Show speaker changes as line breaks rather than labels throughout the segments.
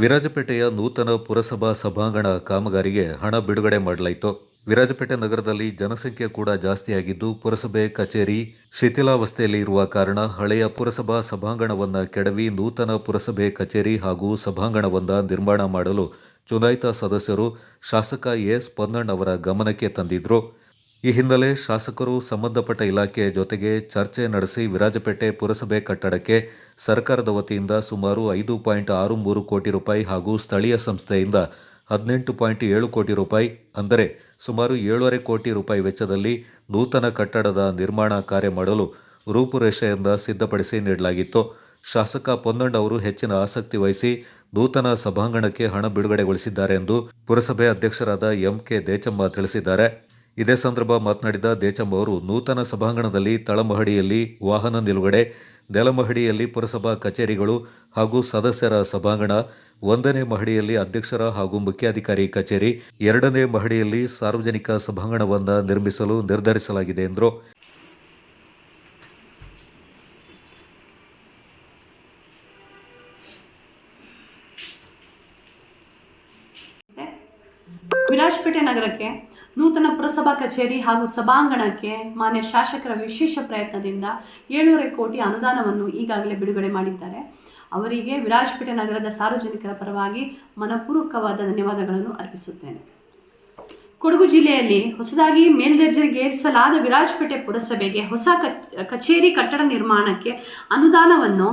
ವಿರಾಜಪೇಟೆಯ ನೂತನ ಪುರಸಭಾ ಸಭಾಂಗಣ ಕಾಮಗಾರಿಗೆ ಹಣ ಬಿಡುಗಡೆ ಮಾಡಲಾಯಿತು. ವಿರಾಜಪೇಟೆ ನಗರದಲ್ಲಿ ಜನಸಂಖ್ಯೆ ಕೂಡ ಜಾಸ್ತಿಯಾಗಿದ್ದು ಪುರಸಭೆ ಕಚೇರಿ ಶಿಥಿಲಾವಸ್ಥೆಯಲ್ಲಿ ಇರುವ ಕಾರಣ ಹಳೆಯ ಪುರಸಭಾ ಸಭಾಂಗಣವನ್ನು ಕೆಡವಿ ನೂತನ ಪುರಸಭೆ ಕಚೇರಿ ಹಾಗೂ ಸಭಾಂಗಣವನ್ನು ನಿರ್ಮಾಣ ಮಾಡಲು ಚುನಾಯಿತ ಸದಸ್ಯರು ಶಾಸಕ ಎಸ್ ಪೊನ್ನಣ್ಣ ಅವರ ಗಮನಕ್ಕೆ ತಂದಿದ್ರು. ಈ ಹಿನ್ನೆಲೆ ಶಾಸಕರು ಸಂಬಂಧಪಟ್ಟ ಇಲಾಖೆಯ ಜೊತೆಗೆ ಚರ್ಚೆ ನಡೆಸಿ ವಿರಾಜಪೇಟೆ ಪುರಸಭೆ ಕಟ್ಟಡಕ್ಕೆ ಸರ್ಕಾರದ ವತಿಯಿಂದ ಸುಮಾರು ಐದು ಪಾಯಿಂಟ್ ಆರು ಮೂರು ಕೋಟಿ ರೂಪಾಯಿ ಹಾಗೂ ಸ್ಥಳೀಯ ಸಂಸ್ಥೆಯಿಂದ ಹದಿನೆಂಟು ಪಾಯಿಂಟ್ ಏಳು ಕೋಟಿ ರೂಪಾಯಿ, ಅಂದರೆ ಸುಮಾರು ಏಳೂವರೆ ಕೋಟಿ ರೂಪಾಯಿ ವೆಚ್ಚದಲ್ಲಿ ನೂತನ ಕಟ್ಟಡದ ನಿರ್ಮಾಣ ಕಾರ್ಯ ಮಾಡಲು ರೂಪುರೇಷೆಯಿಂದ ಸಿದ್ಧಪಡಿಸಿ ನೀಡಲಾಗಿತ್ತು. ಶಾಸಕ ಪೊನ್ನಂಡ್ ಅವರು ಹೆಚ್ಚಿನ ಆಸಕ್ತಿ ವಹಿಸಿ ನೂತನ ಸಭಾಂಗಣಕ್ಕೆ ಹಣ ಬಿಡುಗಡೆಗೊಳಿಸಿದ್ದಾರೆ ಎಂದು ಪುರಸಭೆ ಅಧ್ಯಕ್ಷರಾದ ಎಂಕೆ ದೇಚಮ್ಮ ತಿಳಿಸಿದ್ದಾರೆ. ಇದೇ ಸಂದರ್ಭ ಮಾತನಾಡಿದ ದೇಚಂಬ ಅವರು, ನೂತನ ಸಭಾಂಗಣದಲ್ಲಿ ತಳಮಹಡಿಯಲ್ಲಿ ವಾಹನ ನಿಲುಗಡೆ, ನೆಲಮಹಡಿಯಲ್ಲಿ ಪುರಸಭಾ ಕಚೇರಿಗಳು ಹಾಗೂ ಸದಸ್ಯರ ಸಭಾಂಗಣ, ಒಂದನೇ ಮಹಡಿಯಲ್ಲಿ ಅಧ್ಯಕ್ಷರ ಹಾಗೂ ಮುಖ್ಯಾಧಿಕಾರಿ ಕಚೇರಿ, ಎರಡನೇ ಮಹಡಿಯಲ್ಲಿ ಸಾರ್ವಜನಿಕ ಸಭಾಂಗಣವನ್ನು ನಿರ್ಮಿಸಲು ನಿರ್ಧರಿಸಲಾಗಿದೆ ಎಂದರು.
ವಿರಾಜಪೇಟೆ ನಗರಕ್ಕೆ ನೂತನ ಪುರಸಭಾ ಕಚೇರಿ ಹಾಗೂ ಸಭಾಂಗಣಕ್ಕೆ ಮಾನ್ಯ ಶಾಸಕರ ವಿಶೇಷ ಪ್ರಯತ್ನದಿಂದ ಏಳೂವರೆ ಕೋಟಿ ಅನುದಾನವನ್ನು ಈಗಾಗಲೇ ಬಿಡುಗಡೆ ಮಾಡಿದ್ದಾರೆ. ಅವರಿಗೆ ವಿರಾಜಪೇಟೆ ನಗರದ ಸಾರ್ವಜನಿಕರ ಪರವಾಗಿ ಮನಪೂರ್ವಕವಾದ ಧನ್ಯವಾದಗಳನ್ನು ಅರ್ಪಿಸುತ್ತೇನೆ. ಕೊಡಗು ಜಿಲ್ಲೆಯಲ್ಲಿ ಹೊಸದಾಗಿ ಮೇಲ್ದರ್ಜೆಗೇರಿಸಲಾದ ವಿರಾಜಪೇಟೆ ಪುರಸಭೆಗೆ ಹೊಸ ಕಚ್- ಕಚೇರಿ ಕಟ್ಟಡ ನಿರ್ಮಾಣಕ್ಕೆ ಅನುದಾನವನ್ನು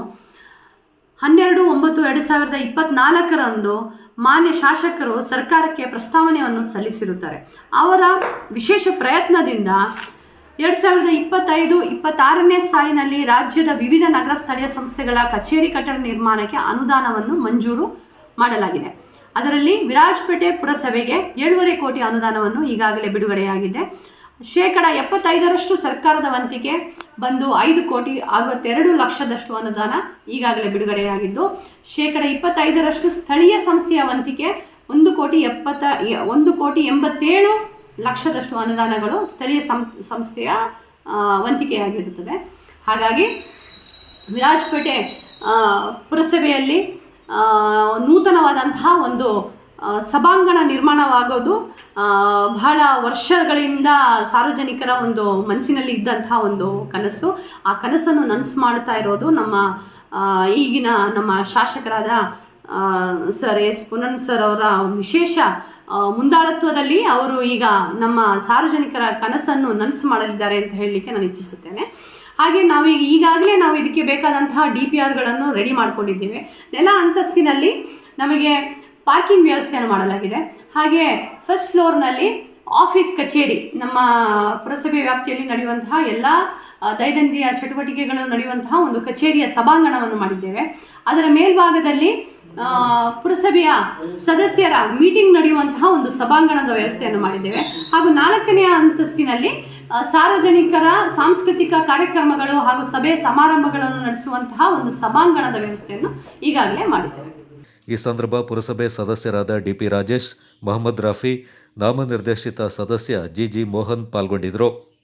ಹನ್ನೆರಡು ಒಂಬತ್ತು ಎರಡು ಸಾವಿರದ ಇಪ್ಪತ್ನಾಲ್ಕರಂದು ಮಾನ್ಯ ಶಾಸಕರು ಸರ್ಕಾರಕ್ಕೆ ಪ್ರಸ್ತಾವನೆಯನ್ನು ಸಲ್ಲಿಸಿರುತ್ತಾರೆ. ಅವರ ವಿಶೇಷ ಪ್ರಯತ್ನದಿಂದ ಎರಡು ಸಾವಿರದ ಇಪ್ಪತ್ತೈದು, ಇಪ್ಪತ್ತಾರನೇ ಸಾಲಿನಲ್ಲಿ ರಾಜ್ಯದ ವಿವಿಧ ನಗರ ಸ್ಥಳೀಯ ಸಂಸ್ಥೆಗಳ ಕಚೇರಿ ಕಟ್ಟಡ ನಿರ್ಮಾಣಕ್ಕೆ ಅನುದಾನವನ್ನು ಮಂಜೂರು ಮಾಡಲಾಗಿದೆ. ಅದರಲ್ಲಿ ವಿರಾಜಪೇಟೆ ಪುರಸಭೆಗೆ ಏಳುವರೆ ಕೋಟಿ ಅನುದಾನವನ್ನು ಈಗಾಗಲೇ ಬಿಡುಗಡೆಯಾಗಿದೆ. ಶೇಕಡ ಎಪ್ಪತ್ತೈದರಷ್ಟು ಸರ್ಕಾರದ ವಂತಿಕೆ ಬಂದು ಐದು ಕೋಟಿ ಅರವತ್ತೆರಡು ಲಕ್ಷದಷ್ಟು ಅನುದಾನ ಈಗಾಗಲೇ ಬಿಡುಗಡೆಯಾಗಿದ್ದು, ಶೇಕಡ ಇಪ್ಪತ್ತೈದರಷ್ಟು ಸ್ಥಳೀಯ ಸಂಸ್ಥೆಯ ವಂತಿಕೆ ಒಂದು ಕೋಟಿ ಎಪ್ಪತ್ತ, ಒಂದು ಕೋಟಿ ಎಂಬತ್ತೇಳು ಲಕ್ಷದಷ್ಟು ಅನುದಾನಗಳು ಸ್ಥಳೀಯ ಸಂಸ್ಥೆಯ ವಂತಿಕೆಯಾಗಿರುತ್ತದೆ. ಹಾಗಾಗಿ ವಿರಾಜಪೇಟೆ ಪುರಸಭೆಯಲ್ಲಿ ನೂತನವಾದಂತಹ ಒಂದು ಸಭಾಂಗಣ ನಿರ್ಮಾಣವಾಗೋದು ಬಹಳ ವರ್ಷಗಳಿಂದ ಸಾರ್ವಜನಿಕರ ಒಂದು ಮನಸ್ಸಿನಲ್ಲಿ ಇದ್ದಂತಹ ಒಂದು ಕನಸು. ಆ ಕನಸನ್ನು ನನಸು ಮಾಡ್ತಾ ಇರೋದು ನಮ್ಮ ಈಗಿನ ನಮ್ಮ ಶಾಸಕರಾದ ಸರ್ ಎಸ್ ಪುನನ್ ಸರ್ ಅವರ ವಿಶೇಷ ಮುಂದಾಳತ್ವದಲ್ಲಿ ಅವರು ಈಗ ನಮ್ಮ ಸಾರ್ವಜನಿಕರ ಕನಸನ್ನು ನನಸು ಮಾಡಲಿದ್ದಾರೆ ಅಂತ ಹೇಳಲಿಕ್ಕೆ ನಾನು ಇಚ್ಛಿಸುತ್ತೇನೆ. ಹಾಗೆ ನಾವೀಗ ಈಗಾಗಲೇ ನಾವು ಇದಕ್ಕೆ ಬೇಕಾದಂತಹ ಡಿ ಪಿ ಆರ್ಗಳನ್ನು ರೆಡಿ ಮಾಡಿಕೊಂಡಿದ್ದೇವೆ. ನೆಲ ಅಂತಸ್ತಿನಲ್ಲಿ ನಮಗೆ ಪಾರ್ಕಿಂಗ್ ವ್ಯವಸ್ಥೆಯನ್ನು ಮಾಡಲಾಗಿದೆ. ಹಾಗೆ ಫಸ್ಟ್ ಫ್ಲೋರ್ನಲ್ಲಿ ಆಫೀಸ್ ಕಚೇರಿ, ನಮ್ಮ ಪುರಸಭೆ ವ್ಯಾಪ್ತಿಯಲ್ಲಿ ನಡೆಯುವಂತಹ ಎಲ್ಲ ದೈನಂದಿನ ಚಟುವಟಿಕೆಗಳು ನಡೆಯುವಂತಹ ಒಂದು ಕಚೇರಿಯ ಸಭಾಂಗಣವನ್ನು ಮಾಡಿದ್ದೇವೆ. ಅದರ ಮೇಲ್ಭಾಗದಲ್ಲಿ ಪುರಸಭೆಯ ಸದಸ್ಯರ ಮೀಟಿಂಗ್ ನಡೆಯುವಂತಹ ಒಂದು ಸಭಾಂಗಣದ ವ್ಯವಸ್ಥೆಯನ್ನು ಮಾಡಿದ್ದೇವೆ. ಹಾಗೂ ನಾಲ್ಕನೆಯ ಅಂತಸ್ತಿನಲ್ಲಿ ಸಾರ್ವಜನಿಕರ ಸಾಂಸ್ಕೃತಿಕ ಕಾರ್ಯಕ್ರಮಗಳು ಹಾಗೂ ಸಭೆ ಸಮಾರಂಭಗಳನ್ನು ನಡೆಸುವಂತಹ ಒಂದು ಸಭಾಂಗಣದ ವ್ಯವಸ್ಥೆಯನ್ನು ಈಗಾಗಲೇ ಮಾಡಿದ್ದೇವೆ.
ಈ ಸಂದರ್ಭ ಪುರಸಭೆ ಸದಸ್ಯರಾದ ಡಿಪಿ ರಾಜೇಶ್ ಮೊಹಮ್ಮದ್ ರಾಫಿ ನಾಮನಿರ್ದೇಶಿತ ಸದಸ್ಯ ಜಿಜಿ ಮೋಹನ್ ಪಾಲ್ಗೊಂಡಿದ್ದರು.